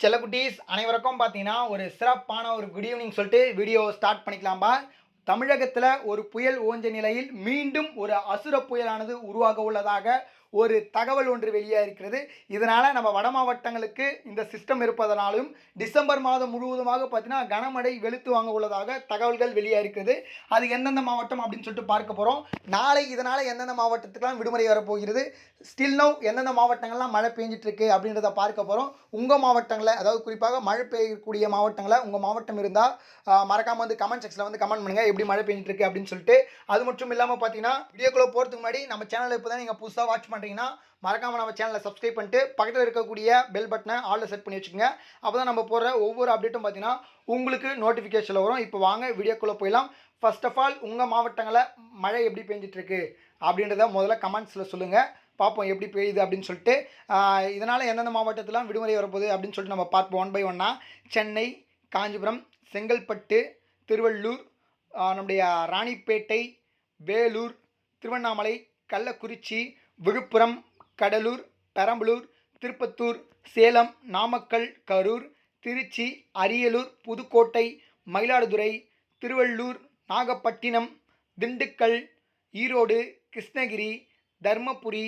செல்லக்குட்டீஸ் அனைவருக்கும் பார்த்தீங்கன்னா ஒரு சிறப்பான ஒரு குட் ஈவினிங் சொல்லிட்டு வீடியோ ஸ்டார்ட் பண்ணிக்கலாம்பா. தமிழகத்தில் ஒரு புயல் ஓஞ்ச நிலையில் மீண்டும் ஒரு அசுர புயலானது உருவாக உள்ளதாக ஒரு தகவல் ஒன்று வெளியாக இருக்கிறது இதனால் நம்ம வட மாவட்டங்களுக்கு இந்த சிஸ்டம் இருப்பதனாலும் டிசம்பர் மாதம் முழுவதுமாக பார்த்தீங்கன்னா கனமழை வெளுத்து வாங்க உள்ளதாக தகவல்கள் வெளியாக இருக்கிறது அது எந்தெந்த மாவட்டம் அப்படின்னு சொல்லிட்டு பார்க்க போகிறோம் நாளை இதனால் எந்தெந்த மாவட்டத்துக்கெல்லாம் விடுமுறை வரப்போகிறது? ஸ்டில் நவ் எந்தெந்த மாவட்டங்கள்லாம் மழை பெஞ்சிட்டு இருக்கு அப்படின்றத பார்க்க போகிறோம் உங்கள் மாவட்டங்களை அதாவது குறிப்பாக மழை பெய்யக்கூடிய மாவட்டங்களை உங்கள் மாவட்டம் இருந்தால் மறக்காமல் வந்து கமெண்ட் செக்ஷனில் வந்து கமெண்ட் பண்ணுங்கள் எப்படி மழை பெஞ்சிட்டு இருக்கு அப்படின்னு சொல்லிட்டு. அது மட்டும் இல்லாமல் பார்த்தீங்கன்னா வீடியோக்குள்ளே போகிறதுக்கு முன்னாடி நம்ம சேனலில் இப்போ தான் நீங்கள் புதுசாக வாட்ச் பண்ணுறீங்கன்னா மறக்காமல் நம்ம சேனலை சப்ஸ்கிரைப் பண்ணிட்டு பக்கத்தில் இருக்கக்கூடிய பெல் பட்டனை ஆளில் செட் பண்ணி வச்சுக்கோங்க. அப்போ தான் நம்ம போடுற ஒவ்வொரு அப்டேட்டும் பார்த்தீங்கன்னா உங்களுக்கு நோட்டிஃபிகேஷனில் வரும். இப்போ வாங்க வீடியோக்குள்ளே போயிடலாம். ஃபர்ஸ்ட் ஆஃப் ஆல் உங்கள் மாவட்டங்களில் மழை எப்படி பெஞ்சிட்ருக்கு அப்படின்றத முதல்ல கமெண்ட்ஸில் சொல்லுங்கள் பார்ப்போம் எப்படி பெய்யுது அப்படின்னு சொல்லிட்டு. இதனால் எந்தெந்த மாவட்டத்திலாம் விடுமுறை வரப்போகுது அப்படின்னு சொல்லிட்டு நம்ம பார்ப்போம் ஒன் பை ஒன்னா சென்னை காஞ்சிபுரம் செங்கல்பட்டு திருவள்ளூர் நம்முடைய ராணிப்பேட்டை வேலூர் திருவண்ணாமலை கள்ளக்குறிச்சி விழுப்புரம் கடலூர் பெரம்பலூர் திருப்பத்தூர் சேலம் நாமக்கல் கரூர் திருச்சி அரியலூர் புதுக்கோட்டை மயிலாடுதுறை திருவள்ளூர் நாகப்பட்டினம் திண்டுக்கல் ஈரோடு கிருஷ்ணகிரி தர்மபுரி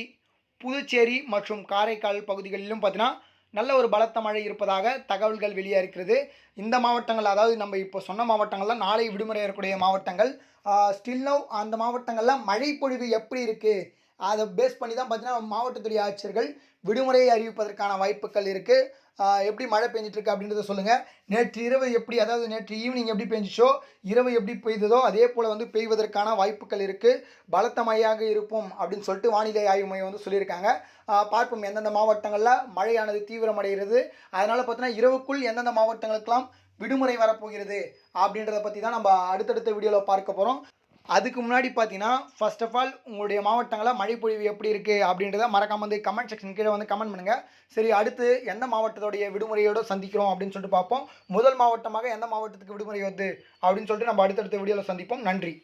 புதுச்சேரி மற்றும் காரைக்கால் பகுதிகளிலும் பார்த்தீங்கன்னா நல்ல ஒரு பலத்த மழை இருப்பதாக தகவல்கள் வெளியே இருக்கிறது இந்த மாவட்டங்கள் அதாவது நம்ம இப்போ சொன்ன மாவட்டங்கள்லாம் நாளை விடுமுறை இருக்கக்கூடிய மாவட்டங்கள் ஸ்டில் நவ் அந்த மாவட்டங்களில் மழை பொழிவு எப்படி இருக்குது அதை பேஸ் பண்ணி தான் பார்த்தீங்கன்னா மாவட்டத்துடைய ஆட்சியர்கள் விடுமுறையை அறிவிப்பதற்கான வாய்ப்புகள் இருக்குது எப்படி மழை பெஞ்சிட்ருக்கு அப்படின்றத சொல்லுங்கள் நேற்று இரவு எப்படி அதாவது நேற்று ஈவினிங் எப்படி பெஞ்சிச்சோ இரவு எப்படி பெய்ததோ அதே போல் வந்து பெய்வதற்கான வாய்ப்புகள் இருக்குது பலத்த மழையாக இருக்கும் அப்படின்னு சொல்லிட்டு வானிலை ஆய்வு மையம் வந்து சொல்லியிருக்காங்க. பார்ப்போம் எந்தெந்த மாவட்டங்களில் மழையானது தீவிரமடைகிறது. அதனால் பார்த்தீங்கன்னா இரவுக்குள் எந்தெந்த மாவட்டங்களுக்கெல்லாம் விடுமுறை வரப்போகிறது அப்படின்றத பற்றி தான் நம்ம அடுத்தடுத்த வீடியோவில் பார்க்க போகிறோம் அதுக்கு முன்னாடி பார்த்தீங்கன்னா ஃபர்ஸ்ட் ஆஃப் ஆல் உங்களுடைய மாவட்டங்களில் மழைப்பொழிவு எப்படி இருக்குது அப்படின்றத மறக்காமல் வந்து கமெண்ட் செக்ஷன் கீழே வந்து கமெண்ட் பண்ணுங்கள் சரி அடுத்து எந்த மாவட்டத்துடைய விடுமுறையோடு சந்திக்கிறோம் அப்படின்னு சொல்லிட்டு பார்ப்போம். முதல் மாவட்டமாக எந்த மாவட்டத்துக்கு விடுமுறை வருது அப்படின்னு சொல்லிட்டு நம்ம அடுத்தடுத்த வீடியோவில் சந்திப்போம். நன்றி.